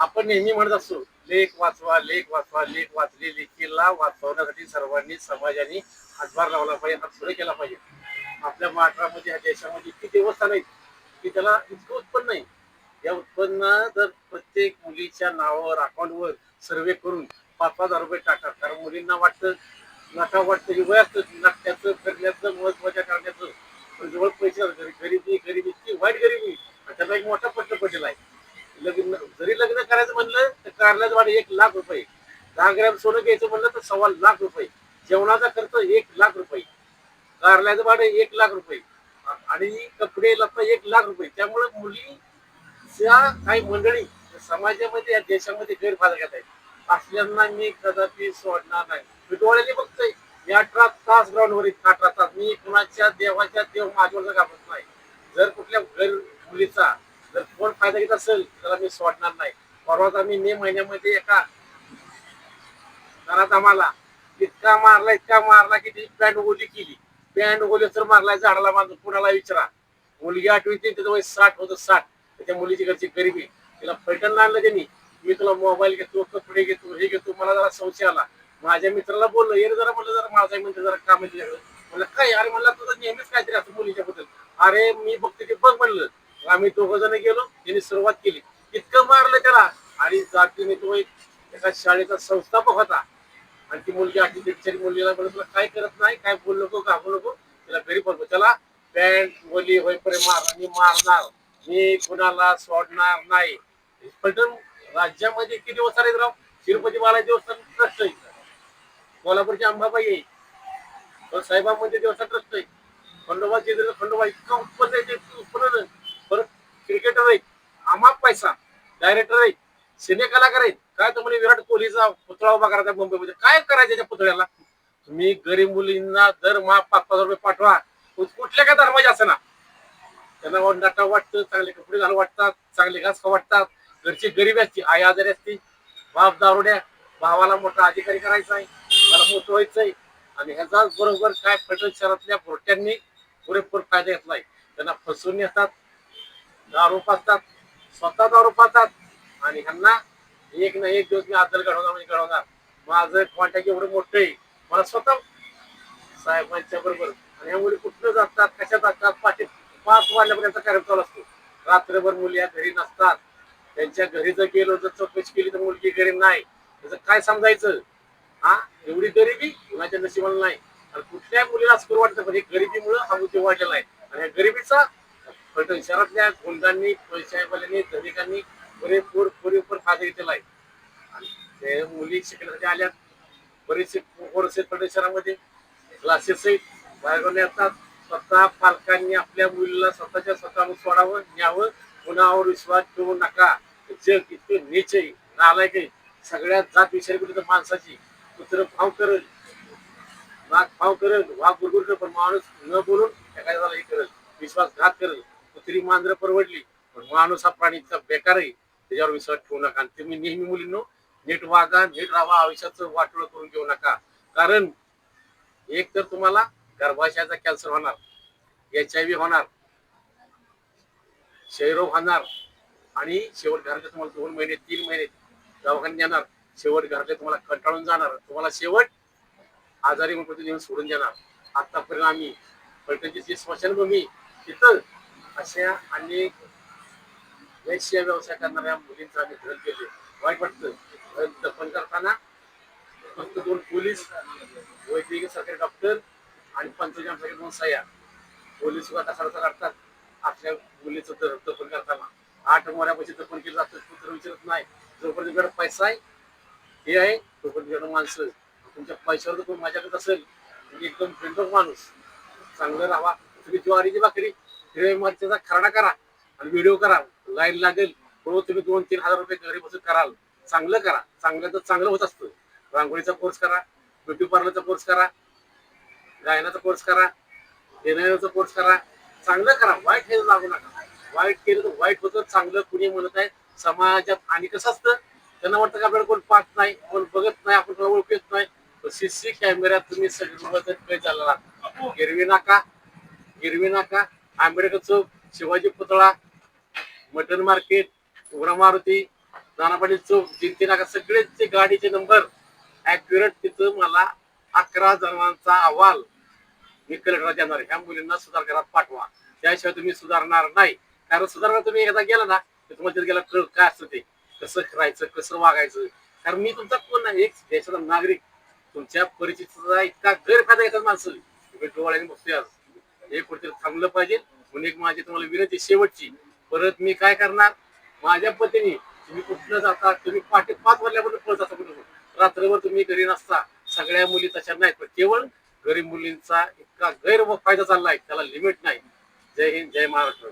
आपण नेहमी म्हणत असतो लेख वाचवा लेख वाचवा लेख वाचले लेखीला वाचवण्यासाठी सर्वांनी समाजाने हातभार लावला पाहिजे हात पुढे केला पाहिजे. आपल्या महाराष्ट्रामध्ये ह्या देशामध्ये इतकी देवस्थान आहेत की त्याला इतकं उत्पन्न नाही या उत्पन्न जर प्रत्येक मुलीच्या नावावर अकाउंटवर सर्वे करून पाच पाच हजार रुपये टाका. कारण मुलींना वाटतं नका वाटतं हे वय असतं नाट्याचं फिरण्याचं महत्त्वाच्या करण्याचं पण जवळ पैसे असतात. गरिबी गरिबी इतकी वाईट गरिबी आणि त्याचा एक मोठा प्रश्न पडलेला आहे लग्न जरी लग्न करायचं म्हणलं तर कारल्याचं भाडं एक लाख रुपये. दहा ग्रॅम सोनं घ्यायचं म्हणलं तर सव्वा लाख रुपये. जेवणाचा खर्च एक लाख रुपये. कारल्याचं भाडं एक लाख रुपये. आणि कपडे लत्ता एक लाख रुपये. त्यामुळे मुलीच्या काही मंडळी समाजामध्ये या देशामध्ये गैरफायदा घेत आहेत. असल्यांना मी कदापि सोडणार नाही. मी डोळ्याने बघतोय. मी अठरा तास ग्राउंडवर अठरा तास मी कुणाच्या देवाच्या देव माझ्यावर घाबरत नाही. जर कुठल्या गैर मुलीचा जर कोण फायदा घेत असेल त्याला मी सोडणार नाही. परवाच आम्ही मे महिन्यामध्ये एका घरात आम्हाला इतका मारला इतका मारला की ती पॅन्ट ओली केली. पॅन्ट ओली तर मारला झाडाला बांधून कुणाला विचारा. मुलगी आठवी ते त्याचं वय साठ होतं साठ. त्या मुलीची घरची गरिबी तिला पैठण आणलं त्यांनी. मी तुला मोबाईल घेतो कपडे घेतो हे घेतो मला जरा संशय आला. माझ्या मित्राला बोललो ये जरा म्हणलं जरा माझा मित्र जरा काम म्हणलं काय अरे म्हणलं तुझं नेहमीच काहीतरी असं मुलीच्या बद्दल. अरे मी बघते ते बघ म्हणलं. आम्ही दोघ जण गेलो त्यांनी सुरुवात केली. इतकं मारलं त्याला. आणि जातीने तो एक एका शाळेचा संस्थापक होता. आणि ती मुलगी अशी बिचारी मुलीला म्हणून तुला काय करत नाही? काय बोलू नको? घाबरू नको? त्याला घरी बोलतो त्याला पॅन्ट वली होईपर्यंत मार मी मारणार. मी कुणाला सोडणार नाही. पलटण राज्यामध्ये किती दिवस आले राव? तिरुपती बाला देवस्थान ट्रस्ट आहे. कोल्हापूरची अंबाबाई आहे. पण साहेबांमध्ये देवस्थान ट्रस्ट आहे. खंडोबा जिल्ह्याचं खंडोबा इतकं उत्पन्न आहे ते उत्पन्न परत क्रिकेटर आहे. आमा पैसा. डायरेक्टर आहेत सिने कलाकार आहेत काय तुम्हाला विराट कोहलीचा पुतळा उभा करायचा मुंबईमध्ये? काय करायचं त्या पुतळ्याला? तुम्ही गरीब मुलींना दर मा पाच पाच रुपये पाठवा. कुठल्या काय धर्माचे असं ना त्यांना वा- नटा वाटतं चांगले कपडे घालू वाटतात चांगले घास वाटतात. घरची गरीब असते आई आजारी असते. बाप दारुड्या भावाला मोठा अधिकारी करायचा आहे. मला मोठं व्हायचंय आणि ह्याचाच बरोबर काय फलटण शहरातल्या पोरट्यांनी पुरेपूर फायदा घेतलाय त्यांना फसवून येतात दारू पाजतात. स्वतः दारू पाहतात आणि ह्यांना एक ना एक दिवस मी आदल घडवणार म्हणजे घडवणार. माझं कॉन्टॅक्ट एवढं मोठं आहे. मला स्वतः साहेबांच्या बरोबर. आणि ह्या मुली कुठलं जातात कशा जातात पाच पाच वाजल्यापर्यंत कार्यक्रम चालू असतो. रात्रभर मुली या घरी नसतात. त्यांच्या घरी जर गेलो जर चौकशी केली तर मुलगी घरी नाही. त्याचं काय समजायचं? हा? एवढी गरिबी कुणाच्या नशिबाला नाही. आणि कुठल्या मुलीला असं करू वाटतं पण हे गरिबीमुळं हा उद्योग वाढलेला आहे. आणि या गरिबीचा फलटण शहरातल्या गुंडांनी पैशावाल्यांनी धनिकांनी पुरेपूर पुरेपूर फायदा घेतलेला आहे. आणि ते मुली शिकण्यासाठी आल्यात. बरेचसे कोर्स आहेत फलटण शहरामध्ये क्लासेस आहेत बाहेरून येतात. स्वतः पालकांनी आपल्या मुलीला स्वतःच्या स्वतःवर सोडावं न्यावं. कुणावर विश्वास ठेवू नका. जग इतकं नीच आहे. नालायक आहे. सगळ्यात जात विचारी कुठे माणसाची कुत्र भाव करेल नाक भाव करेल वाघ गुरगुर करेल पण माणूस न बोलून एखाद्याला हे करेल विश्वासघात करेल कुत्री मांजरं परवडली. पण माणूस हा प्राणी इतका बेकार आहे त्याच्यावर विश्वास ठेवू नका. आणि तुम्ही नेहमी मुलींनो नीट वागा नीट राहा आयुष्याचं वाटोळ करून घेऊ नका. कारण एक तर तुम्हाला गर्भाशयाचा कॅन्सर होणार एच आय व्ही होणार क्षयरोग होणार आणि शेवट घरातले तुम्हाला दोन महिने तीन महिने दवाखान्यात येणार. शेवट घरातले तुम्हाला कंटाळून जाणार. तुम्हाला शेवट आजारी म्हणून सोडून देणार. आतापर्यंत आम्ही फलटणची जी स्मशानभूमी तिथं अशा अनेक वैश्य व्यवसाय करणाऱ्या मुलींचं आम्ही धरण केले वाईट वाटतं दफन करताना फक्त दोन पोलीस वैद्यकीय सरकारी डॉक्टर आणि पंचजामसाठी दोन सह्या. पोलीस सुद्धा कसा काढतात आपल्या मुलीचं दर दफन करताना. आठ मोऱ्यापाशी दफन केलं जातं. पुत्र विचारत नाही. जोपर्यंत तुमच्याकडे पैसा आहे हे आहे तोपर्यंत तुमच्याकडे माणसं तुमच्या पैशावर जर कोणी माझ्याकडे असेल एकदम फ्रेंड माणूस. चांगलं राहा. तुम्ही ज्वारीची भाकरी हिरव्या खरडा करा आणि व्हिडिओ करा. लाईन लागेल. रोज हो, तुम्ही दोन तीन हजार रुपये घरी बसून कराल. चांगलं करा. चांगलं तर चांगलं होत असतं. रांगोळीचा कोर्स करा ब्युटी पार्लरचा कोर्स करा गायनाचा कोर्स करा एनआयचा कोर्स करा. चांगलं करा. वाईट हे लागू नका. वाईट केलं तर वाईट होतं. चांगलं कुणी म्हणत आहे समाजात आणि कसं असतं? त्यांना वाटतं की आपल्याला कोण पाहत नाही कोण बघत नाही आपण कोणाला ओळखत नाही. सीसी कॅमेऱ्यात तुम्ही सगळं काही झाला गिरवी नाका. गिरवी नाका. आंबेडकर चौक शिवाजी पुतळा मटन मार्केट उग्रा मारुती नाना चौक जिंती नाका सगळेचे गाडीचे नंबर ऍक्युरेट तिथं मला अकरा जणांचा अहवाल मी कलेक्टरला देणार ह्या मुलींना सुधारघरात पाठवा. त्याशिवाय तुम्ही सुधारणार नाही. कारण सुधारणा तुम्ही एकदा गेला ना तर तुम्हाला तिथे गेला कळ काय असतं ते? कसं करायचं कसं वागायचं? कारण मी तुमचा कोण नाही एक देशाचा नागरिक. तुमच्या परिस्थितीचा इतका गैरफायदा घेतात माणसं. डोळ्याने बघतोय आज. हे कुठेतरी थांबलं पाहिजे. म्हणून एक माझी तुम्हाला विनंती शेवटची. परत मी काय करणार? माझ्या पतीने तुम्ही कुठलं जाता तुम्ही पहाटे पाच वाजल्यापर्यंत पळत जाता कुठं? रात्रभर तुम्ही घरी नसता. सगळ्या मुली तशा नाहीत पण केवळ गरीब मुलींचा इतका गैरफायदा आहे त्याला लिमिट नाही. जय हिंद जय महाराष्ट्र.